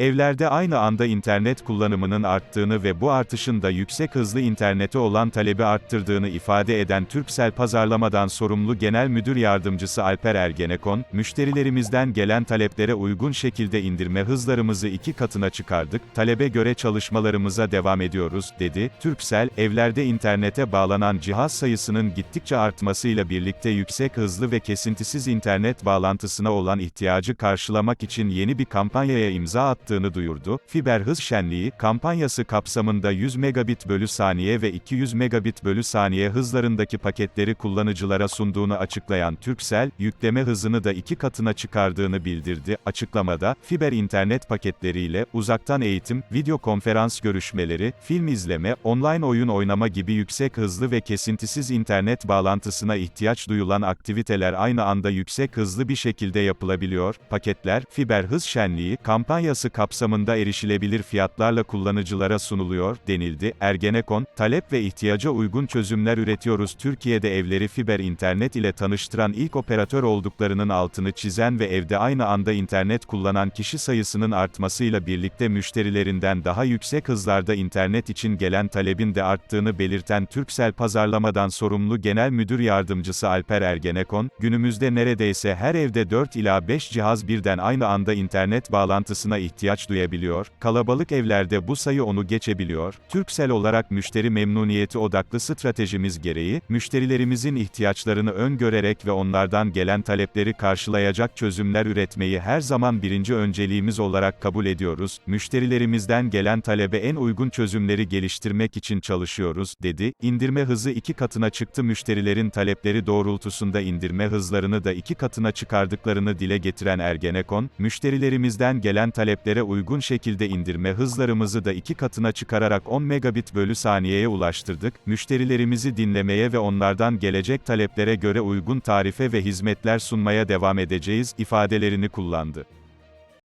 evlerde aynı anda internet kullanımının arttığını ve bu artışın da yüksek hızlı internete olan talebi arttırdığını ifade eden Turkcell Pazarlamadan sorumlu Genel Müdür Yardımcısı Alper Ergenekon, müşterilerimizden gelen taleplere uygun şekilde indirme hızlarımızı iki katına çıkardık, talebe göre çalışmalarımıza devam ediyoruz, dedi. Turkcell, evlerde internete bağlanan cihaz sayısının gittikçe artmasıyla birlikte yüksek hızlı ve kesintisiz internet bağlantısına olan ihtiyacı karşılamak için yeni bir kampanyaya imza attığını duyurdu. Fiber Hız Şenliği, kampanyası kapsamında 100 megabit bölü saniye ve 200 megabit bölü saniye hızlarındaki paketleri kullanıcılara sunduğunu açıklayan Turkcell, yükleme hızını da iki katına çıkardığını bildirdi. Açıklamada, fiber internet paketleriyle, uzaktan eğitim, video konferans görüşmeleri, film izleme, online oyun oynama gibi yüksek hızlı ve kesintisiz internet bağlantısına ihtiyaç duyulan aktiviteler aynı anda yüksek hızlı bir şekilde yapılabiliyor. Paketler, Fiber Hız Şenliği, kampanyası kapsamında erişilebilir fiyatlarla kullanıcılara sunuluyor, denildi. Ergenekon, talep ve ihtiyaca uygun çözümler üretiyoruz. Türkiye'de evleri fiber internet ile tanıştıran ilk operatör olduklarının altını çizen ve evde aynı anda internet kullanan kişi sayısının artmasıyla birlikte müşterilerinden daha yüksek hızlarda internet için gelen talebin de arttığını belirten Turkcell Pazarlamadan sorumlu Genel Müdür Yardımcısı Alper Ergenekon, günümüzde neredeyse her evde 4 ila 5 cihaz birden aynı anda internet bağlantısına ihtiyaç duyabiliyor, kalabalık evlerde bu sayı onu geçebiliyor. Turkcell olarak müşteri memnuniyeti odaklı stratejimiz gereği, müşterilerimizin ihtiyaçlarını öngörerek ve onlardan gelen talepleri karşılayacak çözümler üretmeyi her zaman birinci önceliğimiz olarak kabul ediyoruz. Müşterilerimizden gelen talebe en uygun çözümleri geliştirmek için çalışıyoruz, dedi. İndirme hızı iki katına çıktı müşterilerin talepleri doğrultusunda indirme hızlarını da iki katına çıkardıklarını dile getiren Ergenekon, müşterilerimizden gelen taleplere uygun şekilde indirme hızlarımızı da iki katına çıkararak 10 megabit bölü saniyeye ulaştırdık. Müşterilerimizi dinlemeye ve onlardan gelecek taleplere göre uygun tarife ve hizmetler sunmaya devam edeceğiz ifadelerini kullandı.